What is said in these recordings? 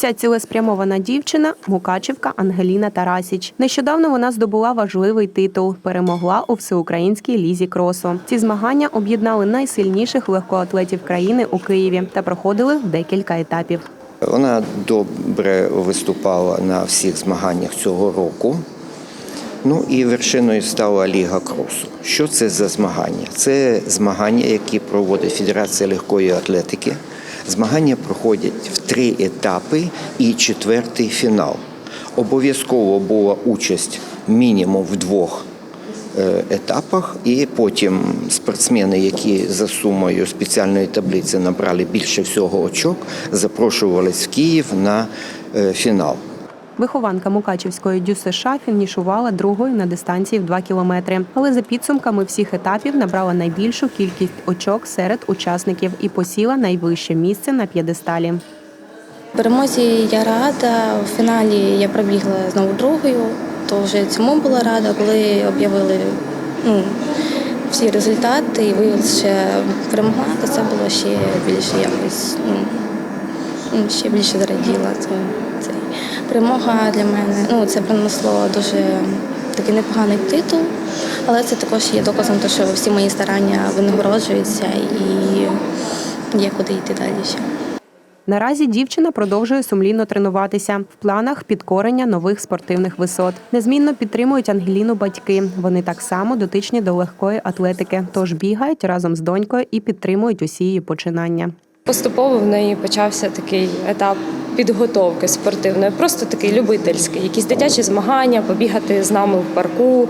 Ця цілеспрямована дівчина Мукачівка Ангеліна Тарасіч. Нещодавно вона здобула важливий титул. Перемогла у всеукраїнській лізі кросу. Ці змагання об'єднали найсильніших легкоатлетів країни у Києві та проходили декілька етапів. Вона добре виступала на всіх змаганнях цього року. Ну і вершиною стала Ліга кросу. Що це за змагання? Це змагання, які проводить Федерація легкої атлетики. Змагання проходять в три етапи і четвертий фінал. Обов'язково була участь мінімум в двох е, етапах, і потім спортсмени, які за сумою спеціальної таблиці набрали більше всього очок, запрошувались в Київ на е, фінал. Вихованка Мукачівської ДЮСШ фінішувала другою на дистанції в 2 кілометри. Але за підсумками всіх етапів набрала найбільшу кількість очок серед учасників і посіла найвище місце на п'єдесталі. Перемозі я рада. В фіналі я пробігла знову другою, то вже цьому була рада, коли об'явили ну, всі результати і виявилося, що перемогла, то це було ще більше якось ну, ще більше зраділа. Це, це. Перемога для мене ну, це принесло дуже такий непоганий титул, але це також є доказом, того, що всі мої старання винагороджуються і є куди йти далі ще. Наразі дівчина продовжує сумлінно тренуватися в планах підкорення нових спортивних висот. Незмінно підтримують Ангеліну батьки. Вони так само дотичні до легкої атлетики, тож бігають разом з донькою і підтримують усі її починання. Поступово в неї почався такий етап підготовки спортивної, просто такий любительський, якісь дитячі змагання, побігати з нами в парку,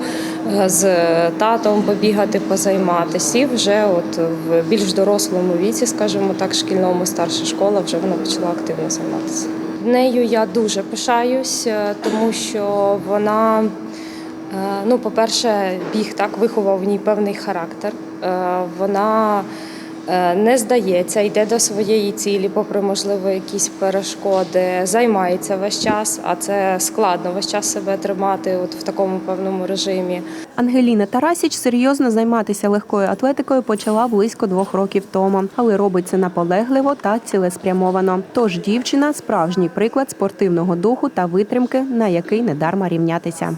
е, з татом побігати, позайматися. І вже от в більш дорослому віці, скажімо так, шкільному старша школа, вже вона почала активно займатися. Нею я дуже пишаюсь, е, тому що вона. Е, Ну, по-перше, біг так виховав в ній певний характер. Вона не здається, йде до своєї цілі, попри можливо якісь перешкоди, займається весь час, а це складно весь час себе тримати от в такому певному режимі. Ангеліна Тарасіч серйозно займатися легкою атлетикою почала близько двох років тому, але робить це наполегливо та цілеспрямовано. Тож дівчина справжній приклад спортивного духу та витримки, на який недарма рівнятися.